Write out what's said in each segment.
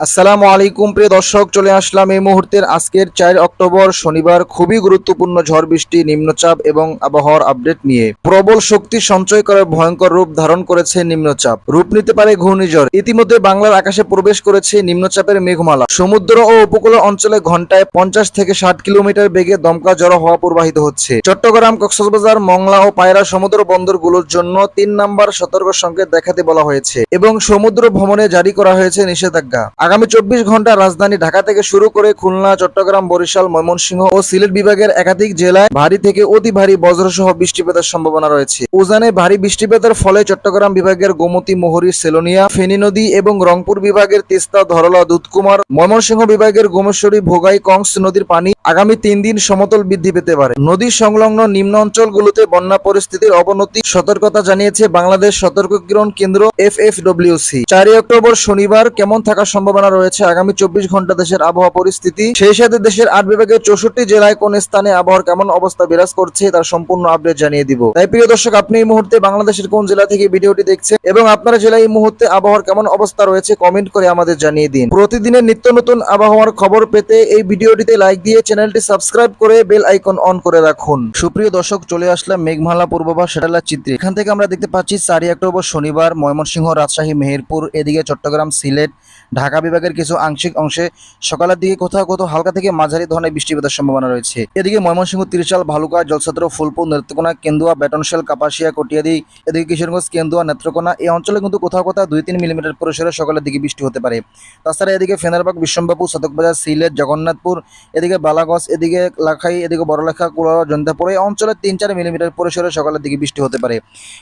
আসসালামু আলাইকুম, প্রিয় দর্শক, চলে আসলাম এই মুহূর্তের আজকের চার অক্টোবর, শনিবার, খুবই গুরুত্বপূর্ণ ঝড় বৃষ্টি, নিম্নচাপ এবং আবহাওয়ার আপডেট নিয়ে। প্রবল শক্তি সঞ্চয় করে ভয়ঙ্কর রূপ ধারণ করেছে নিম্নচাপ। রূপ নিতে পারে ঘূর্ণিঝড়। ইতিমধ্যে বাংলার আকাশে প্রবেশ করেছে নিম্নচাপের মেঘমালা। সমুদ্র ও উপকূল অঞ্চলে ঘন্টায় পঞ্চাশ থেকে ষাট কিলোমিটার বেগে দমকা জড়ো হওয়া প্রবাহিত হচ্ছে। চট্টগ্রাম, কক্সবাজার, মংলা ও পায়রা সমুদ্র বন্দরগুলোর জন্য তিন নাম্বার সতর্ক সংকেত দেখাতে বলা হয়েছে এবং সমুদ্র ভ্রমণে জারি করা হয়েছে নিষেধাজ্ঞা। আগামী চব্বিশ ঘণ্টা রাজধানী ঢাকা থেকে শুরু করে খুলনা, চট্টগ্রাম, বরিশাল, ময়মনসিংহ ও সিলেট বিভাগের একাধিক জেলায় ভারী থেকে অতি ভারী বজ্রসহ বৃষ্টিপাতের সম্ভাবনা রয়েছে। উজানে ভারী বৃষ্টিপাতের ফলে চট্টগ্রাম বিভাগের গোমতী, মোহরী, সেলোনিয়া, ফেনী নদী এবং রংপুর বিভাগের তিস্তা, ধরলা, দুধকুমার, ময়মনসিংহ বিভাগের গোমেশ্বরী, ভোগাই, কংস নদীর পানি আগামী তিন দিন সমতল বৃদ্ধি পেতে পারে। নদী সংলগ্ন নিম্ন অঞ্চলগুলোতে বন্যা পরিস্থিতির অবনতি সতর্কতা জানিয়েছে বাংলাদেশ সতর্ক কিরণ কেন্দ্র এফ এফ ডব্লিউসি চারই অক্টোবর শনিবার কেমন থাকার সম্ভাবনা রয়েছে। আগামী চব্বিশ ঘণ্টা দেশের আবহাওয়া পরিস্থিতি। সেই সাথে দেশের আট বিভাগের চৌষট্টি জেলায় কোন স্থানে আবহাওয়ার কেমন অবস্থা বিরাজ করছে, তার সম্পূর্ণ আপডেট জানিয়ে দিব। তাই প্রিয় দর্শক, আপনি এই মুহূর্তে বাংলাদেশের কোন জেলা থেকে ভিডিওটি দেখছেন এবং আপনার জেলায় এই মুহূর্তে আবহাওয়ার কেমন অবস্থা রয়েছে কমেন্ট করে আমাদের জানিয়ে দিন। প্রতিদিনের নিত্য নতুন আবহাওয়ার খবর পেতে এই ভিডিওটিতে লাইক দিয়ে চ্যানেলটি সাবস্ক্রাইব করে বেল আইকন অন করে রাখুন। সুপ্রিয় দর্শক, চলে আসলাম মেঘমালা পূর্বাভাস স্যাটেলাইট চিত্রে। এখান থেকে আমরা দেখতে পাচ্ছি চারই অক্টোবর শনিবার ময়মনসিংহ রাজশাহী মেহেরপুর, এদিকে চট্টগ্রাম সিলেট, ঢাকা বিভাগের কিছু আংশিক অংশে সকালের দিকে কোথাও কোথাও হালকা থেকে মাঝারি ধরনের বৃষ্টিপাতের সম্ভাবনা রয়েছে। এদিকে ময়মনসিংহ তিরিশাল ভালুকা, জলছত্র, ফুলপুর, নেত্রকোনা, কেন্দুয়া বেটনশাল কাপাসিয়া, কটিয়াদি, এদিকে কিশোরগঞ্জ, কেন্দুয়া, নেত্রকোনা, এই অঞ্চলে কিন্তু কোথাও কোথাও দুই তিন মিলিমিটার পরিসরে সকালের দিকে বৃষ্টি হতে পারে। তাছাড়া এদিকে ফেনারবাগ বিশ্বম্বাপুর সদকবাজার সিলেট, জগন্নাথপুর, এদিকে বালাগঞ্জ, এদিকে লাখাই, এদিকে বড়লেখা কুড়া জন্তাপুর এই অঞ্চলে তিন চার মিলিমিটার পরিসরে সকালের দিকে বৃষ্টি হতে পারে।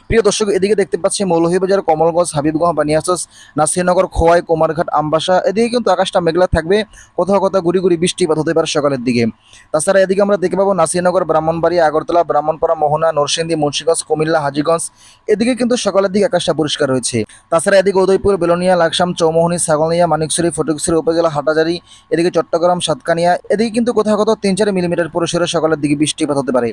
প্রিয় দর্শক, এদিকে দেখতে পাচ্ছি মৌলভীবাজার, কমলগঞ্জ, হাবিবগঞ্জ বানিয়াসস নাসিরনগর, খোয়াই, কুমারঘাট, আমবাসা এদিকে কিন্তু আকাশটা মেঘলা থাকবে। কোথাও কোথাও গুড়ি গুড়ি বৃষ্টিপাত হতে পারে সকালের দিকে। তাছাড়া এদিকে আমরা দেখতে পাবো নাসিরনগর ব্রাহ্মণবাড়ি আগরতলা, ব্রাহ্মণপাড়া, মোহনা, নরসিংদী, মুন্সিগঞ্জ, কুমিল্লা, হাজিগঞ্জ। এদিকে কিন্তু সকালের দিকে আকাশটা পরিষ্কার রয়েছে। তাছাড়া এদিকে উদয়পুর, বেলোনিয়া, লাকসাম, চৌমোহনী, ছাগলনিয়া মানিকছড়ি ফটিকছড়ি উপজেলা, হাটাজারি, এদিকে চট্টগ্রাম, সাতকানিয়া, এদিকে কিন্তু কোথাও কোথাও তিন চার মিলিমিটার পরিসরে সকালের দিকে বৃষ্টিপাত হতে পারে।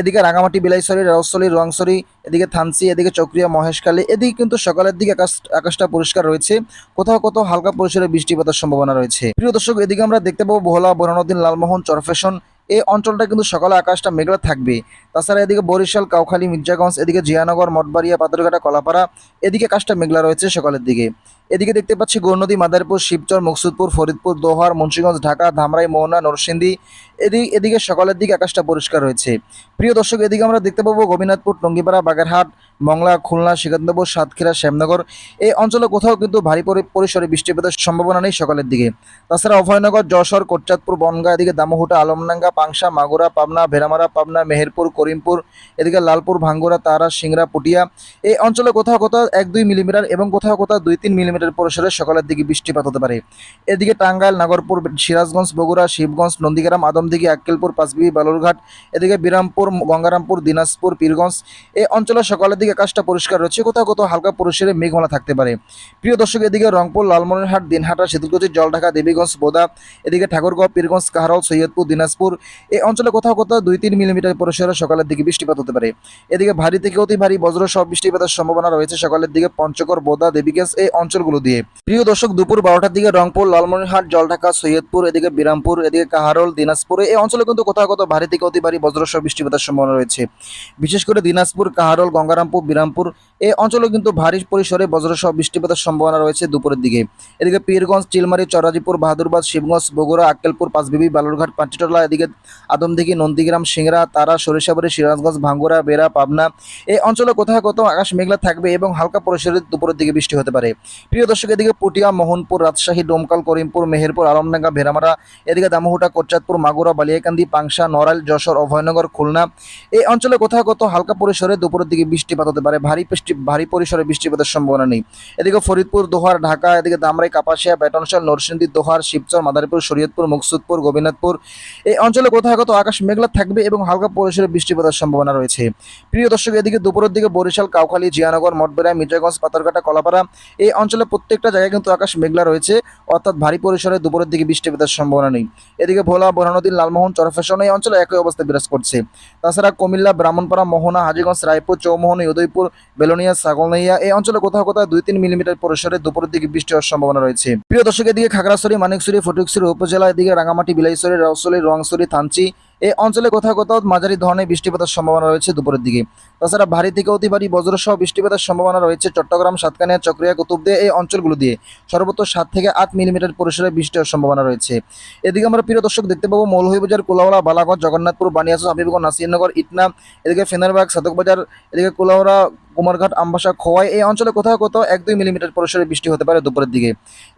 এদিকে রাঙামাটি, বিলাইছড়ি রাউসলি রোয়াংছড়ি এদিকে থানসি এদিকে চক্রিয়া, মহেশখালী, এদিকে কিন্তু সকালের দিকে আকাশ, আকাশটা পরিষ্কার রয়েছে। কোথাও কোথাও হালকা পরিসরে বৃষ্টিপাতের সম্ভাবনা রয়েছে। প্রিয় দর্শক এদিকে আমরা দেখতে পাবো ভোলা বরানুদ্দিন লালমোহন চরফেশন এই অঞ্চলটা কিন্তু সকালে আকাশটা মেঘলা থাকবে। তাছাড়া এদিকে বরিশাল, কাউখালী, মির্জাগঞ্জ, এদিকে জিয়ানগর, মঠবাড়িয়া, পাথরঘাটা, কলাপাড়া, এদিকে আকাশটা মেঘলা রয়েছে সকালের দিকে। এদিকে দেখতে পাচ্ছি গৌরনদী মাদারীপুর, শিবচর, মুকসুদপুর, ফরিদপুর, দোহার, মুন্সিগঞ্জ, ঢাকা, ধামরাই, মোহনা, নরসিংদী এদিকে এদিকে সকালের দিকে আকাশটা পরিষ্কার রয়েছে। প্রিয় দর্শক, এদিকে আমরা দেখতে পাবো গোবিনাথপুর টঙ্গিপাড়া, বাগেরহাট, মংলা, খুলনা সিকান্দপুর সাতক্ষীরা, শ্যামনগর। এই অঞ্চলে কোথাও কিন্তু ভারী পরি- পরিসরে বৃষ্টিপাতের সম্ভাবনা নেই সকালের দিকে। তাছাড়া অভয়নগর, যশোর, কোটচাঁদপুর, বনগাঁ, এদিকে দামোহুটা, আলমডাঙ্গা পাংশা, মাগুরা, পাবনা ভেরামারা পাবনা, মেহেরপুর, করিমপুর, এদিকে লালপুর, ভাঙ্গুরা, তারা, সিংড়া, পুটিয়া। এই অঞ্চলে কোথাও কোথাও এক দুই মিলিমিটার এবং কোথাও কোথাও দুই তিন মিলিমিটার পরিসরে সকালের দিকে বৃষ্টিপাত হতে পারে। এদিকে টাঙ্গাইল, নাগরপুর, সিরাজগঞ্জ, বগুড়া, শিবগঞ্জ, নন্দীগ্রাম, আদমদিঘি, আক্কেলপুর, পাঁচবিবি, বালুরঘাট, এদিকে বিরামপুর, গঙ্গারামপুর, দিনাজপুর, পীরগঞ্জ। এই অঞ্চলে সকালের দিকে আকাশটা পরিষ্কার রয়েছে, কোথাও কোথাও হালকা পরিসরে মেঘমালা থাকতে পারে। প্রিয় দর্শক, এদিকে রংপুর, লালমনিরহাট, দিনহাটা শীতলকুচি জলঢাকা, দেবীগঞ্জ, বোদা, এদিকে ঠাকুরগাঁও, পীরগঞ্জ, কাহারল, সৈয়দপুর, দিনাজপুর এই অঞ্চলে কোথাও কোথাও দুই তিন মিলিমিটার পরিসরে সকালের দিকে বৃষ্টিপাত হতে পারে। এদিকে ভারী থেকে অতি ভারী বজ্র সব বৃষ্টিপাতের সম্ভাবনা রয়েছে সকালের দিকে পঞ্চগড়, বোদা, দেবীগঞ্জ এই অঞ্চলগুলো দিয়ে। প্রিয় দর্শক, দুপুর বারোটার দিকে রংপুর, লালমনিরহাট, জলঢাকা, সৈয়দপুর, এদিকে বিরামপুর, এদিকে কাহারল, দিনাজপুর এই অঞ্চলে কিন্তু কোথাও কোথাও ভারী থেকে অতি ভারী বজ্র সহ বৃষ্টিপাতের সম্ভাবনা রয়েছে। বিশেষ করে দিনাজপুর, কাহারল, গঙ্গারামপুর, বিরামপুর এই অঞ্চলে কিন্তু ভারী পরিসরে বজ্র সহ বৃষ্টিপাতের সম্ভাবনা রয়েছে দুপুরের দিকে। এদিকে পীরগঞ্জ, চিলমারি, চরাজিপুর, বাহাদুরবাদ, শিবগঞ্জ, বগুড়া, আক্কেলপুর, পাঁচবিবি, বালুরঘাট পাঁচিটলা এদিকে আদমদিঘি, নন্দীগ্রাম, সিংড়া, তারা, সরিষাবাড়ি, সিরাজগঞ্জ ভাঙ্গুরা বেড়া, পাবনা। এই অঞ্চলে কোথাও কোথাও আকাশ মেঘলা থাকবে এবং হালকা পরিসরে দুপুরের দিকে বৃষ্টি হতে পারে। প্রিয় দর্শক, এদিকে পুটিয়া, মোহনপুর, রাজশাহী, ডোমকাল, করিমপুর, মেহেরপুর আলমডাঙ্গা ভেড়ামারা, এদিকে দামোহুটা, কোটচাঁদপুর, মাগুরা, বালিয়াকান্দি, পাংশা, নড়াইল, যশোর, অভয়নগর, খুলনা। এই অঞ্চলে কোথাও কোথাও হালকা পরিসরে দুপুরের দিকে বৃষ্টিপাত হতে পারে। ভারী বৃষ্টি, ভারী পরিসরে বৃষ্টিপাতের সম্ভাবনা নেই। এদিকে ফরিদপুর, দোহার, ঢাকা, এদিকে দামরাই, কাপাসিয়া বেটনশাল নরসিংদী, দোহার, শিবচর, মাদারীপুর, শরীয়তপুর, মুকসুদপুর, গোবিনাথপুর। এই অঞ্চলে অঞ্চলে কোথাও কোথাও আকাশ মেঘলা থাকবে এবং হালকা পরিসরে বৃষ্টিপাতের সম্ভাবনা রয়েছে? প্রিয় দর্শক, এদিকে দুপুরের দিকে বরিশাল, কাউখালী, জিয়ানগর, মঠবেড়া, মির্জাগঞ্জ, পাথরঘাটা, কলাপাড়া এই অঞ্চলে প্রত্যেকটা জায়গায় কিন্তু আকাশ মেঘলা রয়েছে। অর্থাৎ ভারী পরিসরে দুপুরের দিকে বৃষ্টিপাতের সম্ভাবনা নেই। এদিকে ভোলা, বোরহানুদ্দিন, লালমোহন, চরফেশন এই অঞ্চলে একই অবস্থা বিরাজ করছে। তাছাড়া কুমিল্লা, ব্রাহ্মণপাড়া, মোহনা, হাজিগঞ্জ, রায়পুর, চৌমোহনী, উদয়পুর, বেলোনিয়া ছাগলনাইয়া এই অঞ্চলে কোথাও কোথাও দুই তিন মিলিমিটার পরিসরে দুপুরের দিকে বৃষ্টি হওয়ার সম্ভাবনা রয়েছে। প্রিয় দর্শক, এদিকে খাগড়াছড়ি, মানিকছড়ি, ফটিকছড়ি উপজেলা, এদিকে রাঙামাটি, বিলাইছড়ি রসলি রংছড়ি থানচি এই অঞ্চলে কোথাও কোথাও মাঝারি ধরনের বৃষ্টিপাতের সম্ভাবনা রয়েছে দুপুরের দিকে। তাছাড়া ভারী থেকে অতি ভারী বজ্রসহ বৃষ্টিপাতের সম্ভাবনা রয়েছে চট্টগ্রাম, সাতকানিয়া, চক্রিয়া কুতুবদিয়া এই অঞ্চলগুলো দিয়ে। সর্বোচ্চ সাত থেকে আট মিলিমিটার পরিসরে বৃষ্টি হওয়ার সম্ভাবনা রয়েছে। এদিকে আমরা প্রিয় দর্শক দেখতে পাবো মৌলভীবাজার কোলাউড়া বালাগঞ্জ জগন্নাথপুর বানিয়াস হাবিবগঞ্জ, নাসিরনগর, ইটনা, এদিকে ফেনারবাগ সাদকবাজার এদিকে কোলাউড়া কুমারঘাট, আমবাসা, খোয়াই, এই অঞ্চলে কোথাও কোথাও এক দুই মিলিমিটার পরিসরে বৃষ্টি হতে পারে দুপুরের দিকে।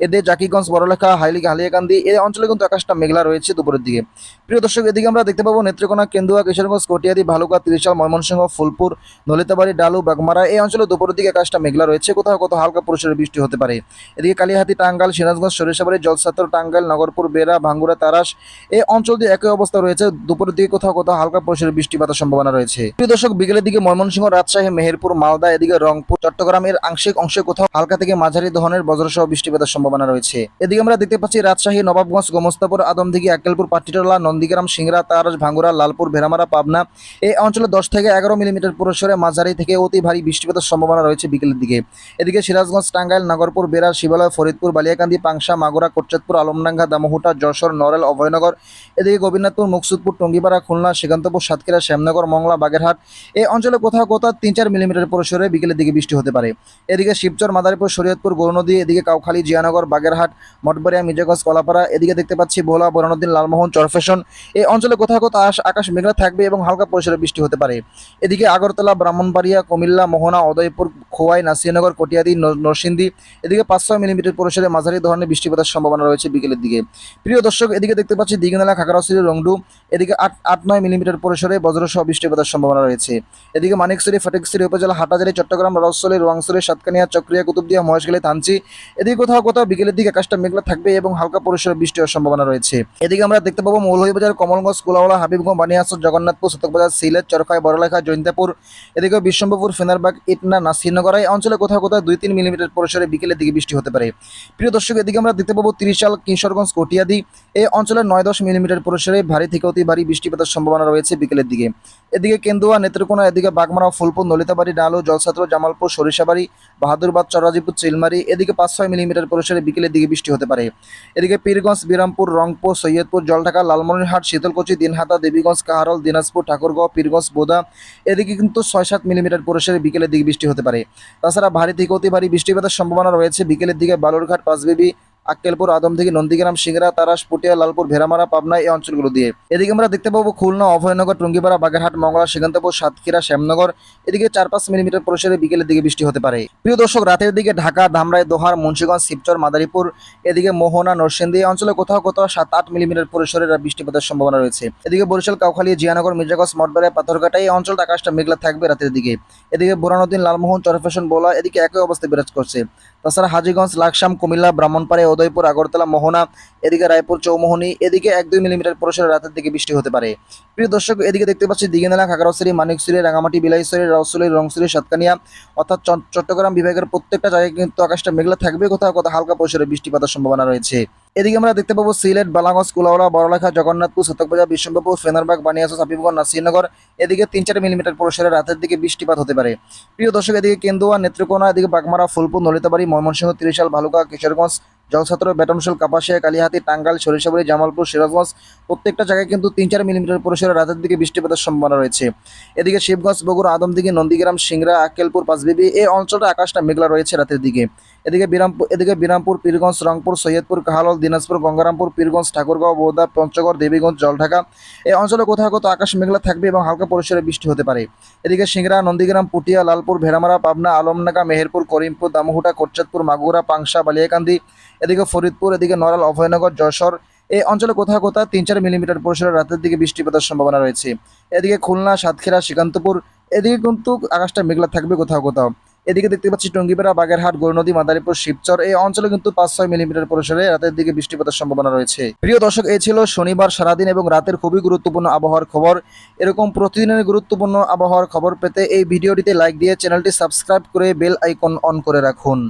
এতে জাকিগঞ্জ, বড়লেখা হাইলি হালিয়াকান্দি, এই অঞ্চলে কিন্তু আকাশটা মেঘলা রয়েছে দুপুরের দিকে। প্রিয় দর্শক, এদিকে আমরা দেখতে পাবো নেত্রকোনা, কেন্দুয়া, কিশোরগঞ্জ, কটিয়াদি, ভালুকা, ত্রিশাল, ময়মনসিংহ, ফুলপুর, নলিতাবাড়ি, ডালু, বাগমারা, এই অঞ্চলে দুপুরের দিকে আকাশটা মেঘলা রয়েছে। কোথাও কোথাও হালকা পরিসরে বৃষ্টি হতে পারে। এদিকে কালিহাতি টাঙ্গাল সিরাজগঞ্জ, সরিষাবাড়ি, জলসাতর, টাঙ্গাইল, নগরপুর, বেড়া ভাঙ্গুরা তারাস, এই অঞ্চল দিয়ে একই অবস্থা রয়েছে। দুপুরের দিকে কোথাও কোথাও হালকা পরিসরে বৃষ্টিপাতের সম্ভাবনা রয়েছে। প্রিয় দর্শক, বিকেলের দিকে ময়মনসিংহ, রাজশাহী, মেহেরপুর মালদা, এদিকে রংপুর, চট্টগ্রামের আংশিক অংশে কোথাও হালকা থেকে মাঝারি ধরনের বজ্রসহ বৃষ্টিপাতের সম্ভাবনা রয়েছে। এদিকে আমরা দেখতে পাচ্ছি রাজশাহী, নবাবগঞ্জ, গোমস্তাপুর, আদমদিঘি আক্কেলপুর পাটিটোলা নন্দীগ্রাম সিংরা তারাস, ভাঙ্গুরা, লালপুর, ভেড়ামারা, পাবনা এই অঞ্চলে দশ থেকে এগারো মিলিমিটার পরিসরে মাঝারি থেকে অতি ভারী বৃষ্টিপাতের সম্ভাবনা রয়েছে বিকেলের দিকে। এদিকে সিরাজগঞ্জ, টাঙ্গাইল, নগরপুর বেড়া শিবালয়, ফরিদপুর, বালিয়াকান্দি, পাংশা, মাগুরা, কোটচাঁদপুর, আলমডাঙ্গা, দামোহুটা, যশোর নরেল অভয়নগর, এদিকে গোবিন্দপুর, মুকসুদপুর, টঙ্গিপাড়া, খুলনা শ্রীকান্তপুর সাতক্ষীরা, শ্যামনগর, মংলা, বাগেরহাট এই অঞ্চলে কোথাও কোথাও তিন চার মিলিমিটার পরিসরে বিকেলের দিকে বৃষ্টি হতে পারে। এদিকে শিবচর, মাদারীপুর, শরীয়তপুর, গৌরনদী, এদিকে কাউখালী, জিয়ানগর, বাগেরহাট, মঠবাড়িয়া, মির্জাগঞ্জ, কলাপাড়া, এদিকে দেখতে পাচ্ছি ভোলা বরানুদ্দিন লালমোহন, চরফেশন। এই অঞ্চলে কোথাও কোথাও আকাশ মেঘলা থাকবে এবং হালকা পরিসরে বৃষ্টি হতে পারে। এদিকে আগরতলা, ব্রাহ্মণবাড়িয়া, কুমিল্লা, মোহনা, উদয়পুর খোয়াই, নাসিরনগর, কটিয়াদি নরসিংদী, এদিকে পাঁচ ছয় মিলিমিটার পরিসরে মাঝারি ধরনের বৃষ্টিপাতের সম্ভাবনা রয়েছে বিকেলের দিকে। প্রিয় দর্শক, এদিকে দেখতে পাচ্ছি দিঘনালা, খাগড়াছড়ি, রংডু, এদিকে আট আট নয় মিলিমিটার পরিসরে বজ্রসহ বৃষ্টিপাতের সম্ভাবনা রয়েছে। এদিকে মানিকছড়ি ফটিকছড়ি উপজেলা, হাটাজারি, চট্টগ্রাম রসলি রোয়াংছড়ি, সাতকানিয়া, চক্রিয়া, কুতুবদিয়া, মহেশখালী, থানচি, এদিকে কোথাও কোথাও বিকেলের দিকে আকাশটা মেঘলা থাকবে এবং হালকা পরিসরে বৃষ্টি হওয়ার সম্ভাবনা রয়েছে। এদিকে আমরা দেখতে পাবো মৌলভীবাজার, কমলগঞ্জ, কুলাওয়ালা, হাবিবগঞ্জ, বানিয়াসর, জগন্নাথপুর শতকবাজার সিলেট, চরখাই বড়লেখা জৈন্তাপুর এদিকে বিশ্বম্ভপুর ফেনারবাগ, ইটনা, নাসিরনগর এই অঞ্চলে কোথাও কোথাও দুই তিন মিলিমিটার পরিসরে বিকেলের দিকে বৃষ্টি হতে পারে। প্রিয় দর্শক, এদিকে আমরা দেখতে পাবো ত্রিশাল কিশোরগঞ্জ, কটিয়াদি। এই অঞ্চলে নয় দশ মিলিমিটার পরিসরে ভারী থেকে অতি ভারী বৃষ্টিপাতের সম্ভাবনা রয়েছে বিকেলের দিকে। এদিকে কেন্দুয়া, নেত্রকোনা, এদিকে বাগমারা, ফুলপুর, নলিতাবাড়ি, ডালো, জলছাত্র, জামালপুর, সরিষাবাড়ি, বাহাদুরবাদ চরাজিপুর চিলমারি, এদিকে পাঁচ ছয় মিলিমিটার পরিসরে বিকেলের দিকে বৃষ্টি হতে পারে। এদিকে পীরগঞ্জ, বিরামপুর, রংপুর, সৈয়দপুর, জলঢাকা, লালমনিরহাট, শীতলকুচি, দিনহাটা, দেবীগঞ্জ, কাহারল, দিনাজপুর, ঠাকুরগাঁও, পীরগঞ্জ, বোদা। এদিকে কিন্তু ছয় সাত মিলিমিটার পরিসরে বিকেলের দিকে বৃষ্টি হতে পারে। তাছাড়া ভারী থেকে অতি ভারী বৃষ্টিপাতের সম্ভাবনা রয়েছে। বিকেলের দিকে বালুরঘাট পাঁচবিবি আক্কেলপুর, আদমদিঘি, নন্দীগ্রাম, সিংড়া, তারাস, পুটিয়া, লালপুর ভেরামারা পাবনা এই অঞ্চলগুলো দিয়ে। এদিকে আমরা দেখতে পাবো খুলনা, অভয়নগর, টুঙ্গিপাড়া, বাগেরহাট, মংলা, সিকান্তপুর, সাতক্ষীরা, শ্যামনগর। এদিকে চার পাঁচ মিলিমিটার পরিসরে বিকেলের দিকে বৃষ্টি হতে পারে। প্রিয় দর্শক, রাতের দিকে ঢাকা, ধামরাই, দোহার, মুন্সিগঞ্জ, শিবচর, মাদারীপুর, এদিকে মোহনা, নরসিংদী এই অঞ্চলে কোথাও কোথাও সাত আট মিলিমিটার পরিসরে বৃষ্টিপাতের সম্ভাবনা রয়েছে। এদিকে বরিশাল, কাউখালী, জিয়ানগর, মির্জাগঞ্জ মঠবাড়িয়া পাথরঘাটা এই অঞ্চলটা আকাশটা মেঘলা থাকবে রাতের দিকে। এদিকে বোরানুদ্দিন লালমোহন, চরফেশন, বোলা এদিকে একই অবস্থা বিরাজ করছে। তাছাড়া হাজিগঞ্জ, লাকসাম, কুমিল্লা, ব্রাহ্মণপাড়া উদয়পুর, আগরতলা, মোহনা, এদিকে রায়পুর, চৌমোহনী, এদিকে এক দুই মিলিমিটার পরিসরে রাতের দিকে বৃষ্টি হতে পারে। প্রিয় দর্শক, এদিকে দেখতে পাচ্ছি দিঘিনালা, খাগড়াছড়ি, মানিকছড়ি রাঙামাটি বিলাইছড়ি রসলি রংছড়ি সাতকানিয়া, অর্থাৎ চট- চট্টগ্রাম বিভাগের প্রত্যেকটা জায়গায় কিন্তু আকাশটা মেঘলা থাকবে। কোথাও কোথাও হালকা পরিসরে বৃষ্টিপাতের সম্ভাবনা রয়েছে। এদিকে আমরা দেখতে পাবো সিলেট, বালাগঞ্জ কুলাউড়া বড়লেখা, জগন্নাথপুর শতকবাজার বিশ্বম্ভরপুর ফেনারবাগ বানিয়াস হাবিবগঞ্জ নাসিরনগর, এদিকে তিন চার মিলিমিটার পরিসরে রাতের দিকে বৃষ্টিপাত হতে পারে। প্রিয় দর্শক, এদিকে কেন্দুয়া, নেত্রকোনা, এদিকে বাগমারা, ফুলপুর, নলিতাবাড়ি, ময়মনসিংহ, ত্রিশাল, ভালুকা, কিশোরগঞ্জ জলছাত্র বেটনশাল কাপাসিয়া, কালিহাতি, টাঙ্গাইল, সরিষাবাড়ি, জামালপুর, সিরাজগঞ্জ, প্রত্যেকটা জায়গায় কিন্তু তিন চার মিলিমিটার পরিসরে রাতের দিকে বৃষ্টিপাতের সম্ভাবনা রয়েছে। এদিকে শিবগঞ্জ, বগুড়া, আদমদিঘি, নন্দীগ্রাম সিংরা আক্কেলপুর, পাঁচবিবি, এই অঞ্চলটা আকাশটা মেঘলা রয়েছে রাতের দিকে। এদিকে বিরামপুর এদিকে বিরামপুর, পীরগঞ্জ, রংপুর, সৈয়দপুর, কাহালল, দিনাজপুর, গঙ্গারামপুর, পীরগঞ্জ, ঠাকুরগাঁও বোদা পঞ্চগড়, দেবীগঞ্জ, জলঢাকা, এই অঞ্চলে কোথাও কোথাও আকাশ মেঘলা থাকবে এবং হালকা পরিসরে বৃষ্টি হতে পারে। এদিকে সিংড়া, নন্দীগ্রাম, পুটিয়া, লালপুর, ভেড়ামারা, পাবনা আলমনাগা মেহেরপুর, করিমপুর, দামোহুটা, কোটচাঁদপুর, মাগুরা, পাংশা, বালিয়াকান্দি এদিকে ফরিদপুর, এদিকে নড়াল, অভয়নগর, যশোর। এই অঞ্চলে কোথাও কোথাও তিন চার মিলিমিটার পরিসরে রাতের দিকে বৃষ্টিপাতের সম্ভাবনা রয়েছে। এদিকে খুলনা, সাতক্ষীরা শ্রীকান্তপুর এদিকে কিন্তু আকাশটা মেঘলা থাকবে কোথাও কোথাও। এদিকে দেখতে পাচ্ছি টঙ্গিপাড়া, বাগেরহাট গৌরনদী মাদারীপুর, শিবচর। এই অঞ্চলে কিন্তু পাঁচ ছয় মিলিমিটার পরিসরে রাতের দিকে বৃষ্টিপাতের সম্ভাবনা রয়েছে। প্রিয় দর্শক, এই ছিল শনিবার সারাদিন এবং রাতের খুবই গুরুত্বপূর্ণ আবহাওয়ার খবর। এরকম প্রতিদিনের গুরুত্বপূর্ণ আবহাওয়ার খবর পেতে এই ভিডিওটিতে লাইক দিয়ে চ্যানেলটি সাবস্ক্রাইব করে বেল আইকন অন করে রাখুন।